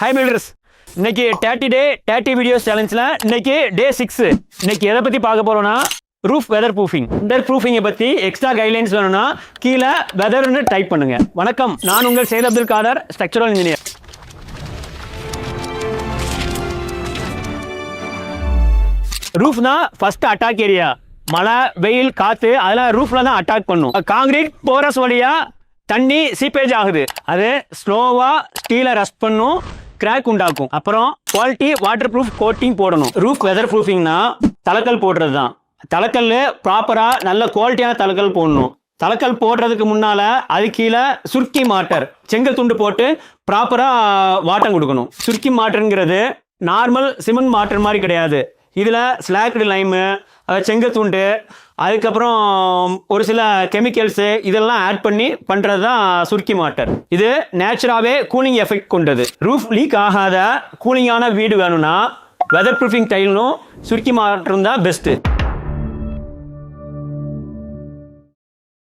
High filters இன்னைக்கு டேட்டி டே டேட்டி video சேலஞ்சில் இன்னைக்கு day six இன்னைக்கு எதை பற்றி பார்க்க போகிறோன்னா ரூஃப் வெதர் ப்ரூஃபிங் வெதர் ப்ரூஃபிங்கை பற்றி எக்ஸ்ட்ரா கைட்லைன்ஸ் வேணும்னா கீழே வெதர்னு டைப் பண்ணுங்க. வணக்கம். நான் உங்கள் Syed Abdul Khader structural engineer roof தான் ஃபர்ஸ்ட் அட்டாக் ஏரியா மழை வெயில் காற்று அதெல்லாம் ரூஃப்ல தான் அட்டாக் பண்ணும். காங்கிரீட் போரஸ் வழியாக தண்ணி சீப்பேஜ் ஆகுது. அது ஸ்லோவாக ஸ்டீலை ரஸ்ட் பண்ணும். கிராக் உண்டாக்கும். அப்புறம் குவாலிட்டி வாட்டர் ப்ரூஃப் கோட்டிங் போடணும். ரூஃப் வெதர் ப்ரூஃபிங்னா தலக்கல் போடுறது தான் தலக்கல் ப்ராப்பராக நல்ல குவாலிட்டியான தலக்கல் போடணும். தலக்கல் போடுறதுக்கு முன்னால் அது கீழே சுருக்கி மாட்டர். செங்கல் துண்டு போட்டு ப்ராப்பராக வாட்டம் கொடுக்கணும். சுருக்கி மாட்டருங்கிறது நார்மல் சிமெண்ட் மாட்டர் மாதிரி கிடையாது. இதில் ஸ்லாக்டு லைமு செங்கத்துண்டு அதுக்கப்புறம் ஒரு சில கெமிக்கல்ஸு இதெல்லாம் ஆட் பண்ணி பண்ணுறது தான் சுருக்கி மாட்டர் இது நேச்சுராகவே கூலிங் எஃபெக்ட் கொண்டது. ரூஃப் லீக் ஆகாத கூலிங்கான வீடு வேணும்னா வெதர் ப்ரூஃபிங் டைலும் சுருக்கி மாட்டரும் தான் பெஸ்ட்டு